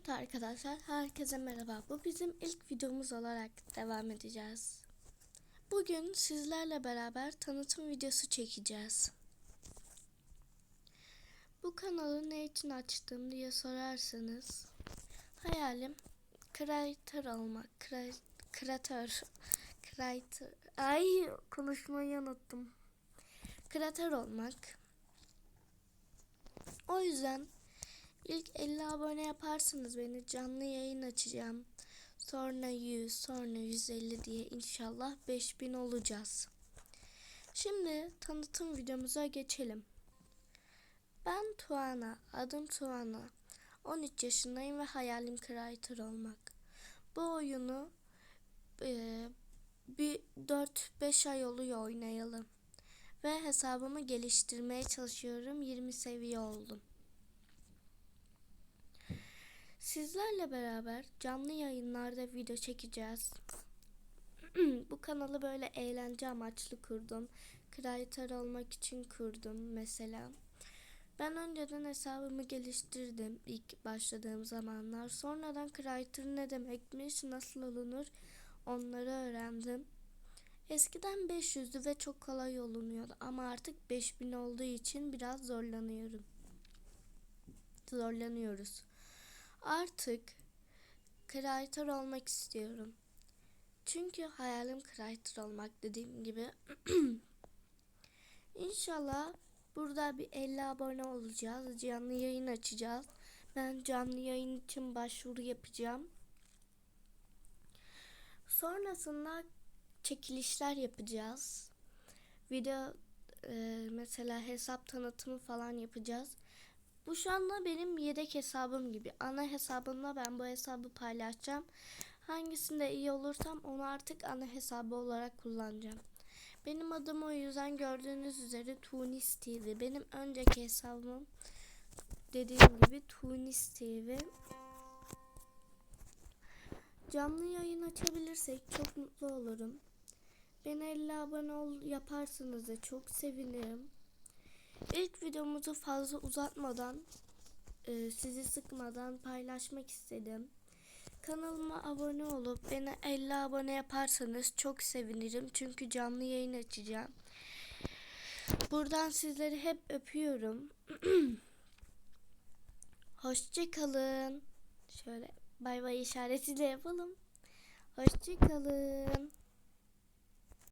Evet arkadaşlar, herkese merhaba. Bu bizim ilk videomuz olarak devam edeceğiz. Bugün sizlerle beraber tanıtım videosu çekeceğiz. Bu kanalı ne için açtım diye sorarsanız, hayalim kreatör olmak, kre, kreatör, kreatör, ay konuşmayı unuttum. Kreatör olmak. O yüzden İlk 50 abone yaparsınız beni canlı yayın açacağım. Sonra 100, sonra 150 diye inşallah 5000 olacağız. Şimdi tanıtım videomuza geçelim. Ben Tuana, adım Tuana. 13 yaşındayım ve hayalim creator olmak. Bu oyunu e, bir 4-5 ay oluyor oynayalım. Ve hesabımı geliştirmeye çalışıyorum. 20 seviye oldum. Sizlerle beraber canlı yayınlarda video çekeceğiz. Bu kanalı böyle eğlence amaçlı kurdum. Kreatör olmak için kurdum mesela. Ben önceden hesabımı geliştirdim ilk başladığım zamanlar. Sonradan kreatör ne demekmiş, nasıl olunur onları öğrendim. Eskiden 500'dü ve çok kolay olunuyordu ama artık 5000 olduğu için biraz zorlanıyorum. Zorlanıyoruz. Artık kreatör olmak istiyorum. Çünkü hayalim kreatör olmak dediğim gibi. İnşallah burada bir 50 abone olacağız. Canlı yayın açacağız. Ben canlı yayın için başvuru yapacağım. Sonrasında çekilişler yapacağız. Video e, mesela hesap tanıtımı falan yapacağız. Bu şu anda benim yedek hesabım gibi. Ana hesabımla ben bu hesabı paylaşacağım. Hangisinde iyi olursam onu artık ana hesabı olarak kullanacağım. Benim adım o yüzden gördüğünüz üzere Tunis TV. Benim önceki hesabım dediğim gibi Tunis TV. Canlı yayın açabilirsek çok mutlu olurum. Beni 50 abone ol yaparsınız da çok sevinirim. İlk videomuzu fazla uzatmadan, e, sizi sıkmadan paylaşmak istedim. Kanalıma abone olup beni 50 abone yaparsanız çok sevinirim. Çünkü canlı yayın açacağım. Buradan sizleri hep öpüyorum. Hoşçakalın. Şöyle bay bay işaretiyle yapalım. Hoşçakalın.